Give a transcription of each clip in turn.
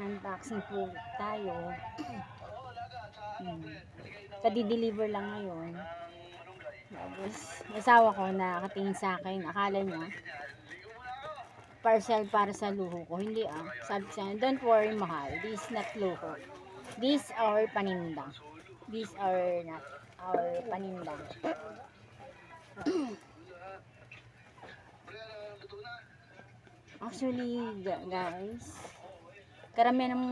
Unboxing po tayo. Hmm. Kadi-deliver lang ngayon. Tapos, asawa ko nakatingin sa akin. Akala niya, parcel para sa luho ko. Hindi ah. Sabi sa don't worry mahal. This is not luho. These are paninda. These are not our paninda. Actually, gu- guys, karamihan ng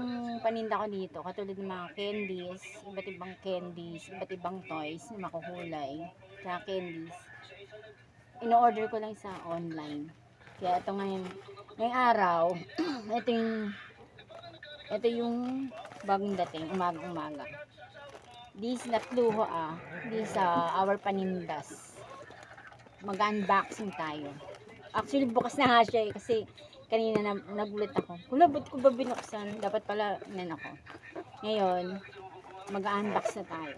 paninda ko dito, katulad ng mga candies, iba't ibang candies, iba't ibang toys na makukulay, kaya candies, ino-order ko lang sa online. Kaya ito ngayon, ngayong araw, ito yung, ito yung bagong dating, umaga-umaga. This not luho ah, this uh, our panindas. Mag-unboxing tayo. Actually, bukas na nga siya eh, kasi kanina na, nagulat ako. Kula, ba't ko ba binuksan? Dapat pala, nan ako. Ngayon, mag-unbox na tayo.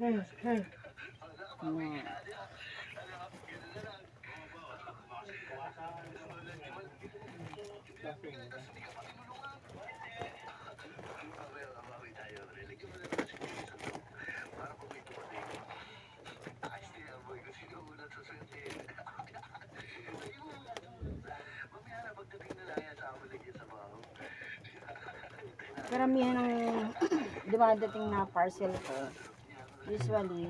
Hmm, hmm. Ayan. Karamihan ng dumadating na parcel ko, usually,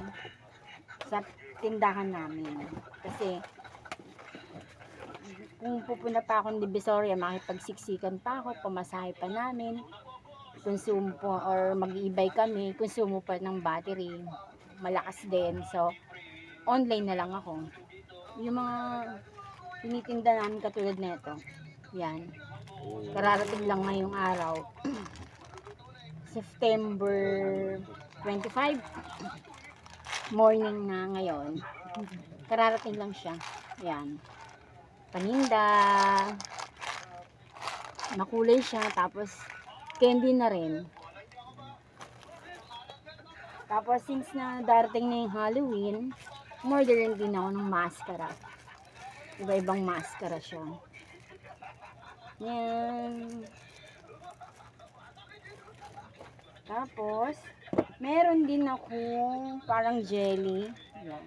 sa tindahan namin. Kasi, kung pupunta pa akong Divisoria, makipagsiksikan pa ako, pamasahe pa namin, konsumo po, or mag-ibay kami, konsumo pa ng battery, malakas din. So, online na lang ako. Yung mga tinitinda namin katulad nito, yan. Kararating lang ngayong araw. September 25 morning na ngayon. Kararating lang siya. Yan. Paninda. Makulay siya. Tapos, candy na rin. Tapos, since na darating na yung Halloween, order din ako ng mascara. Iba-ibang mascara siya. Yan. Tapos, meron din akong parang jelly. Yan.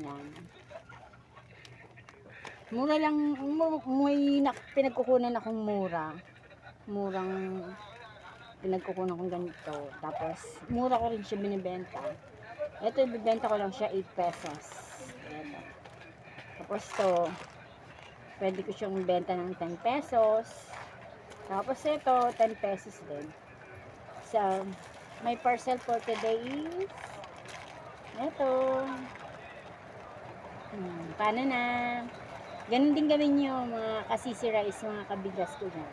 Yan. Mura lang, may nak- pinagkukunan akong mura. Murang pinagkukunan akong ganito. Tapos, mura ko rin siya binibenta. Ito, ibibenta ko lang siya 8 pesos. Ito. Tapos to, pwede ko siyang benta ng 10 pesos. Tapos ito, 10 pesos din. So, my parcel for today is ito. Hmm, paano na? Ganun din gawin nyo mga kasisi rice, mga kabigas ko dyan.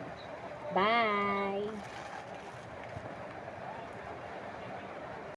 Bye!